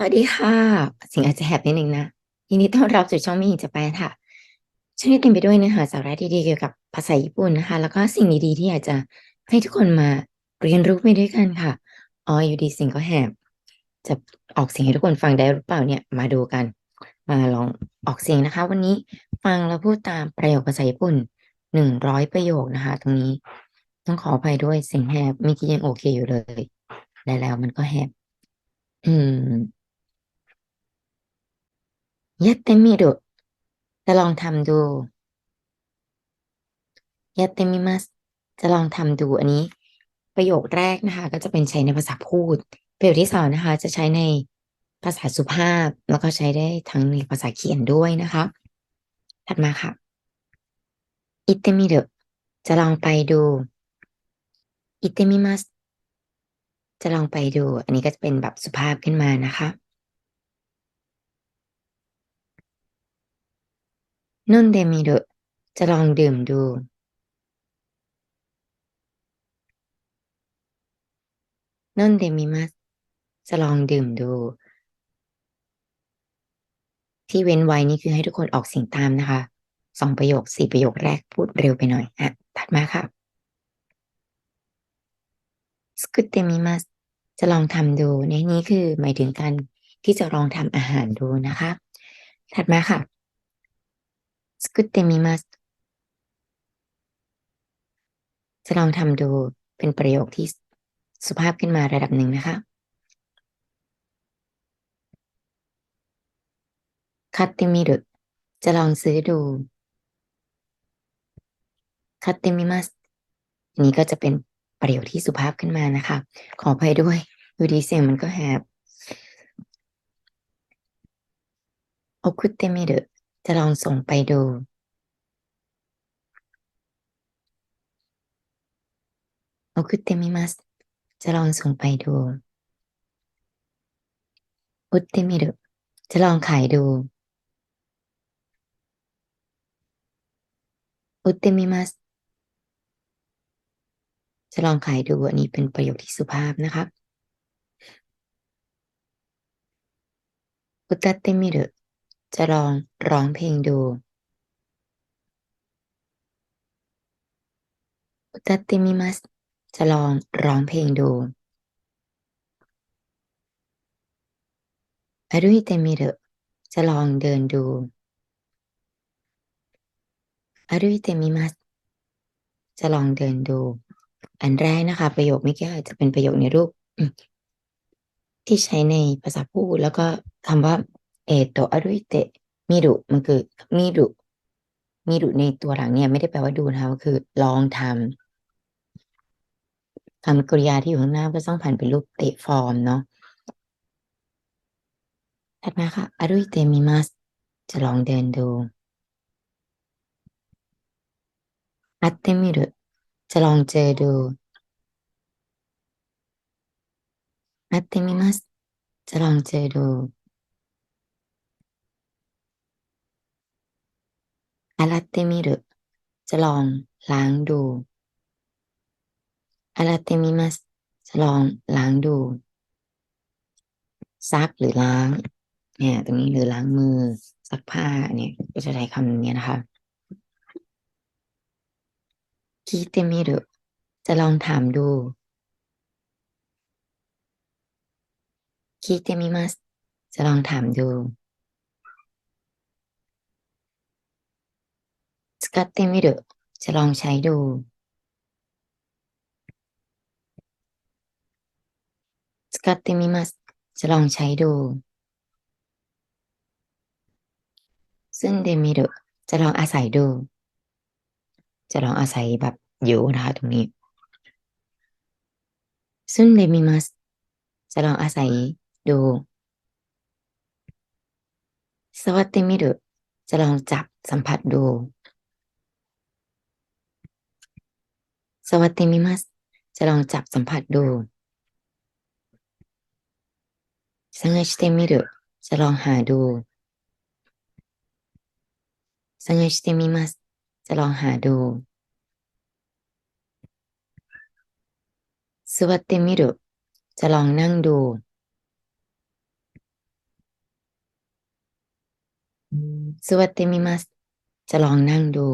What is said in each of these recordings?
สวัสดีค่ะสียงอาจจะแหบนิดนึงนะยินดีต้อนรับสู่ช่องมิงจะแปค่ะช่องนี้เต็มไปด้วยเนื้อหาสาระดีๆเกี่ยวกับภาษาญี่ปุ่นนะคะ แล้วก็สิ่งดีๆที่อยากจะให้ทุกคนมาเรียนรู้ไปด้วยกันค่ะอ๋ออยู่ดีสียงก็แหบ จะออกเสียงให้ทุกคนฟังได้หรือเปล่าเนี่ยมาดูกัน มาลองออกเสียงนะคะ วันนี้ฟังแล้วพูดตามประโยคภาษาญี่ปุ่นหนึ่งร้อยประโยคนะคะ ตรงนี้ต้องขออภัยด้วยเสียงแหบเมื่อกี้ยังโอเคอยู่เลย ได้แล้วมันก็แหบอืม やってみるจะลองทำดู やってみますจะลองทำดู อันนี้ ประโยคแรกนะคะ ก็จะเป็นใช้ในภาษาพูด ประโยคที่สองนะคะ จะใช้ในภาษาสุภาพ แล้วก็ใช้ได้ทั้งในภาษาเขียนด้วยนะคะ ถัดมาค่ะ行ってみるจะลองไปดู行ってみますจะลองไปดู อันนี้ก็จะเป็นแบบสุภาพขึ้นมานะคะ 飲んでみるจะลองดื่มดู飲んでみますจะลองดื่มดู ที่เว้นไว้นี่คือให้ทุกคนออกเสียงตามนะคะ สองประโยคสี่ประโยคแรกพูดเร็วไปหน่อยอ่ะถัดมาค่ะสกุตเตมิมัสจะลองทำดู ในนี้คือหมายถึงการที่จะลองทำอาหารดูนะคะ ถัดมาค่ะ สกุตเตมิมัสจะลองทำดูเป็นประโยคที่สุภาพขึ้นมาระดับหนึ่งนะคะ คัตเตมิรุจะลองซื้อดู คัตเตมิมัสอันนี้ก็จะเป็นประโยคที่สุภาพขึ้นมานะคะ ขออภัยด้วยอยู่ดีเสียงมันก็แหบโอคุเตมิรุ จะลองส่งไปดูโอคุเตมิมัสจะลองส่งไปดูอุตเตมิรุจะลองขายดูอุตเตมิมัสจะลองขายดูอันนี้เป็นประโยคที่สุภาพนะคะอุตเตมิรุ จะลองร้องเพลงดูอุตเตมิมัสจะลองร้องเพลงดูอารุยเตมิรุจะลองเดินดูอารุยเตมิมัสจะลองเดินดู อันแรกนะคะ ประโยคไม่กี่จะเป็นประโยคในรูป ที่ใช้ในภาษาพูดแล้วก็คำว่า เอโตอารุยเตมิรุมันคือมิรุมิรุในตัวหลังเนี่ย ไม่ได้แปลว่าดูนะคะก็คือ ลองทำคำกริยาที่อยู่ข้างหน้าก็ต้องผ่านเป็นรูปเตะฟอร์มเนาะถัดมาค่ะอารุยเตมิมัสจะลองเดินดูอัตเตมิรุจะลองเจอดูอัตเตมิมัสจะลองเจอดู อารัตเตมิรุจะลองล้างดูอารัตเตมิมัสจะลองล้างดู ซักหรือล้าง เนี่ย ตรงนี้หรือล้างมือ ซักผ้าเนี่ยก็จะใช้คำนี้นะคะคิเตมิรุจะลองถามดูคิเตมิมัสจะลองถามดู สกัตเตมิรุจะลองใช้ดูสกัตเตมิมัสจะลองใช้ดู ซึ่งเดมิรุจะลองอาศัยดู จะลองอาศัยแบบอยู่นะคะตรงนี้ ซึ่งเดมิมัสจะลองอาศัยดูสวัตเตมิรุจะลองจับสัมผัสดู สวัสดีมิมัสจะลองจับสัมผัสดูสังเกตมิรุจะลองหาดูสังเกตมิมัสจะลองหาดูสวัสดีมิรุจะลองนั่งดู สวัสดีมิมัสจะลองนั่งดู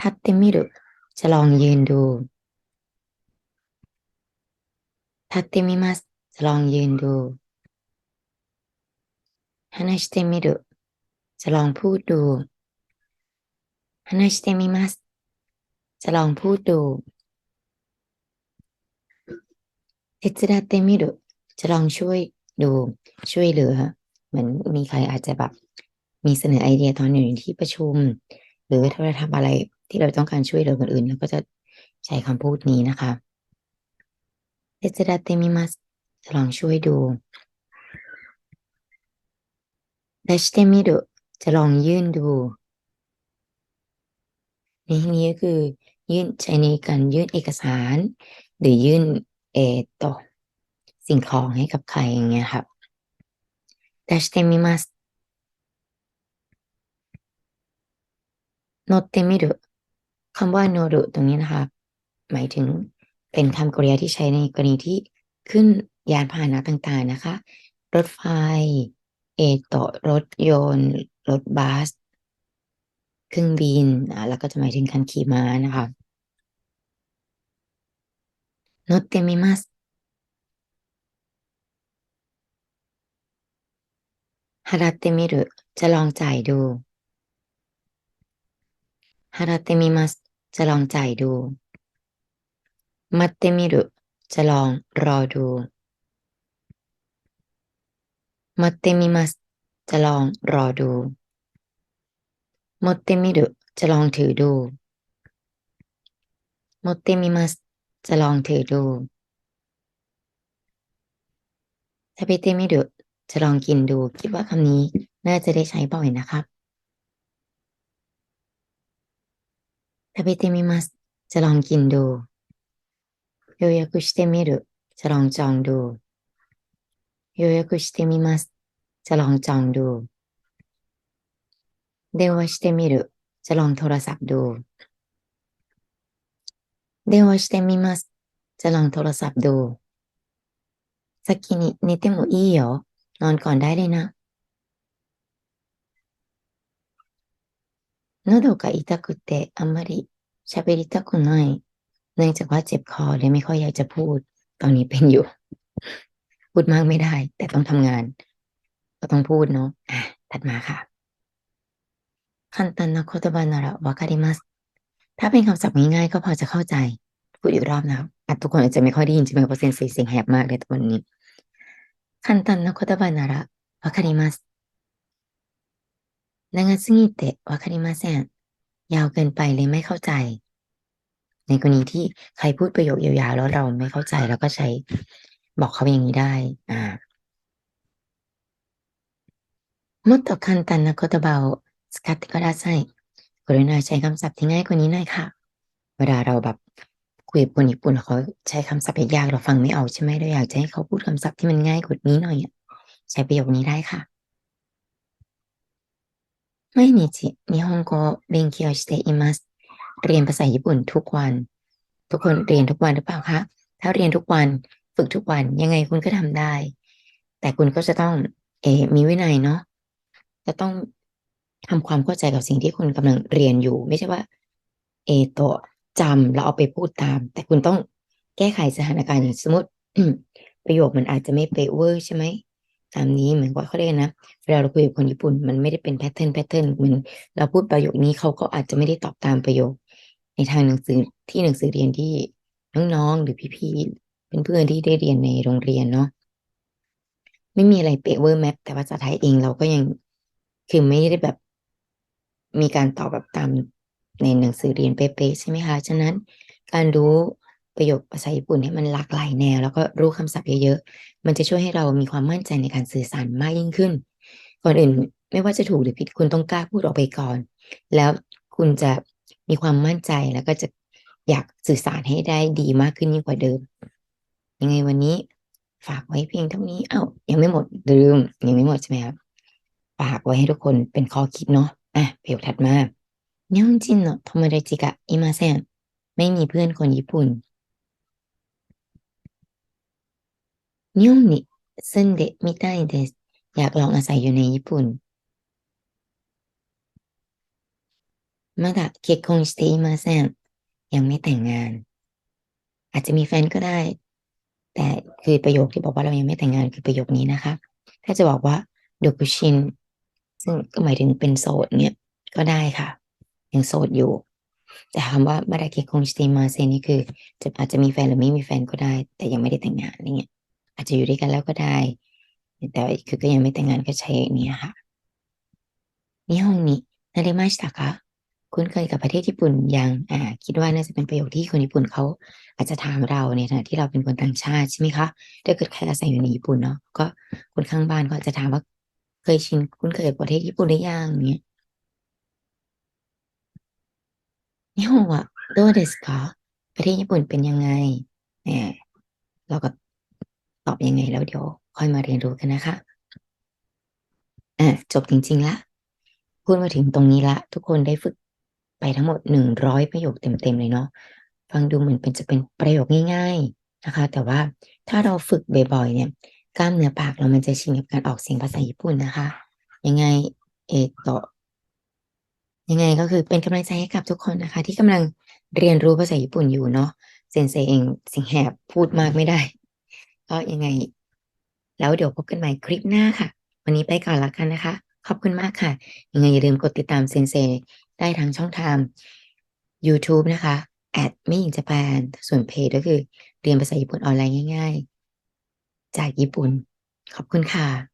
立ってみるจะลองยืนดู立ってみますจะลองยืนดู話してみるจะลองพูดดู話してみますจะลองพูดดู手伝ってみるจะลองช่วยดู ช่วยเหลือ เหมือนมีใครอาจจะแบบมีเสนอไอเดียตอนอยู่ในที่ประชุม หรือถ้าเราทำอะไร ที่เราต้องการช่วยเหลือคนอื่นเราก็จะใช้คำพูดนี้นะคะ手伝ってみますจะลองช่วยดู出してみるจะลองยื่นดูในที่นี้ก็คือ ยื่นใช้ในการยื่นเอกสาร หรือยื่นเออต่อสิ่งของให้กับใครอย่างเงี้ยครับ出してみます乗ってみる คำว่าโนรุตรงนี้นะคะ หมายถึงเป็นคำกริยาที่ใช้ในกรณีที่ขึ้นยานพาหนะต่างๆนะคะ รถไฟ เอโตรถยนต์ รถบัส เครื่องบินอะแล้วก็จะหมายถึงการขี่ม้านะคะโนเตมิมัสฮาราเตมิรุจะลองจ่ายดูฮาราเตมิมัส จะลองจ่ายดูมัตเตมิรุจะลองรอดูมัตเตมิมัสจะลองรอดูมัตเตมิรุจะลองถือดูมัตเตมิมัสจะลองถือดูทาเปเตมิรุจะลองกินดู คิดว่าคำนี้น่าจะได้ใช้บ่อยนะครับ 食べてみますจะลองกินดู予約してみるจะลองจองดู予約してみますจะลองจองดู電話してみるจะลองโทรศัพท์ดู電話してみますจะลองโทรศัพท์ดู先に寝てもいいよนอนก่อนได้เลยนะ 喉が痛くてあんまり喋りたくない เนื่องจากว่าเจ็บคอเลยไม่ค่อยอยากจะพูด ตอนนี้เป็นอยู่ พูดมากไม่ได้ แต่ต้องทำงาน ก็ต้องพูดเนาะอ่ะถัดมาค่ะ簡単な言葉ならわかりますถ้าเป็นคำศัพท์ง่ายๆก็พอจะเข้าใจ พูดอีกรอบนะครับอ่ะทุกคนอาจจะไม่ค่อยได้ยินใช่ไหมเพราะเซนเสียงแหบมากเลยตอนนี้簡単な言葉ならわかります 長すぎてわかりませんยาวเกินไปเลยไม่เข้าใจ ในกรณีที่ใครพูดประโยคยาวๆแล้วเราไม่เข้าใจเราก็ใช้บอกเขาอย่างนี้ได้ อ่าもっと簡単な言葉を使ってくださいกรุณาใช้คำศัพท์ที่ง่ายกว่านี้หน่อยค่ะ เวลาเราแบบคุยกับคนญี่ปุ่นเขาใช้คำศัพท์ยากๆเราฟังไม่ออกใช่ไหมเราอยากจะให้เขาพูดคำศัพท์ที่มันง่ายกว่านี้หน่อยอะใช้ประโยคนี้ได้ค่ะ 毎日日本語を勉強していますเรียนภาษาญี่ปุ่นทุกวัน ทุกคนเรียนทุกวันหรือเปล่าคะ ถ้าเรียนทุกวันฝึกทุกวันยังไงคุณก็ทำได้ แต่คุณก็จะต้อง เออมีวินัยเนาะจะต้องทำความเข้าใจกับสิ่งที่คุณกำลังเรียนอยู่ ไม่ใช่ว่า เอตัวจำแล้วเอาไปพูดตาม แต่คุณต้องแก้ไขสถานการณ์อย่างสมมติประโยคมันอาจจะไม่เป๊ะเวอร์ใช่ไหม ตามนี้เหมือนว่าเขาเรียกนะเวลาเราคุยกับคนญี่ปุ่น มันไม่ได้เป็นแพทเทิร์นแพทเทิร์นเหมือนเราพูดประโยคนี้เขาก็อาจจะไม่ได้ตอบตามประโยค ในทางหนังสือที่หนังสือเรียนที่น้องๆหรือพี่ๆเพื่อนๆที่ได้เรียนในโรงเรียนเนาะไม่มีอะไรเป๊ะเวอร์แมปแต่ภาษาไทยเองเราก็ยังคือไม่ได้แบบมีการตอบแบบตามในหนังสือเรียนเป๊ะๆใช่ไหมคะ ฉะนั้นการรู้ ประโยคภาษาญี่ปุ่นเนี่ยมันหลากหลายแนว แล้วก็รู้คำศัพท์เยอะๆ มันจะช่วยให้เรามีความมั่นใจในการสื่อสารมากยิ่งขึ้น ก่อนอื่นไม่ว่าจะถูกหรือผิดคุณต้องกล้าพูดออกไปก่อน แล้วคุณจะมีความมั่นใจแล้วก็จะอยากสื่อสารให้ได้ดีมากขึ้นยิ่งกว่าเดิม ยังไงวันนี้ฝากไว้เพียงเท่านี้เอา้ายังไม่หมดลืมยังไม่หมดใช่ไหมครับฝากไว้ให้ทุกคนเป็นข้อคิดเนาะอะประโยคถัดมาเนยองจินเนาะทอมเรจิกะอิมาเซนไม่มีเพื่อนคนญี่ปุ่น 日本に住んでみたいです อยากลองอาศัยอยู่ในญี่ปุ่นまだ結婚していませんยังไม่แต่งงาน อาจจะมีแฟนก็ได้ แต่คือประโยคที่บอกว่าเรายังไม่แต่งงานคือประโยคนี้นะคะ ถ้าจะบอกว่าโดกุชิน ซึ่งก็หมายถึงเป็นโสดเนี่ยก็ได้ค่ะ ยังโสดอยู่ แต่คำว่ามาดาเกคงสเตมาเซนี่คือ จะอาจจะมีแฟนหรือไม่มีแฟนก็ได้ แต่ยังไม่ได้แต่งงานอะไรเงี้ย อาจจะอยู่ด้วยกันแล้วก็ได้ แต่คือก็ยังไม่แต่งงานก็ใช้นี้ค่ะนิฮงนี้นาริมาชิตะคะคุ้นเคยกับประเทศญี่ปุ่นยังอ่า คิดว่าน่าจะเป็นประโยคที่คนญี่ปุ่นเขาอาจจะถามเราในฐานะที่เราเป็นคนต่างชาติใช่ไหมคะถ้าเกิดใครอาศัยอยู่ในญี่ปุ่นเนาะก็คนข้างบ้านก็อาจจะถามว่าเคยชินคุ้นเคยกับประเทศญี่ปุ่นหรือยังเนี้ยนิฮงวะโดเดสคะประเทศญี่ปุ่นเป็นยังไงแหมเราก็ ตอบยังไงแล้วเดี๋ยวค่อยมาเรียนรู้กันนะคะอะจบจริง ๆ ละพูดมาถึงตรงนี้ละ ทุกคนได้ฝึกไปทั้งหมดหนึ่งร้อยประโยคเต็ม ๆ เลยเนาะฟังดูเหมือนเป็นจะเป็นประโยคง่าย ๆนะคะ แต่ว่าถ้าเราฝึกบ่อยๆเนี่ยกล้ามเนื้อปากเรามันจะชินกับการออกเสียงภาษาญี่ปุ่นนะคะ ยังไงเอโตะยังไงก็คือเป็นกำลังใจให้กับทุกคนนะคะ ที่กำลังเรียนรู้ภาษาญี่ปุ่นอยู่เนาะเซนเซเองสียงแหบพูดมากไม่ได้ ก็ยังไง แล้วเดี๋ยวพบกันใหม่คลิปหน้าค่ะ วันนี้ไปก่อนละกันนะคะ ขอบคุณมากค่ะ ยังไงอย่าลืมกดติดตามเซนเซได้ทางช่องทาง YouTube นะคะแอดไม่หญิงจะแปนส่วนเพจก็คือ เรียนภาษาญี่ปุ่นออนไลน์ง่าย ๆ จากญี่ปุ่น ขอบคุณค่ะ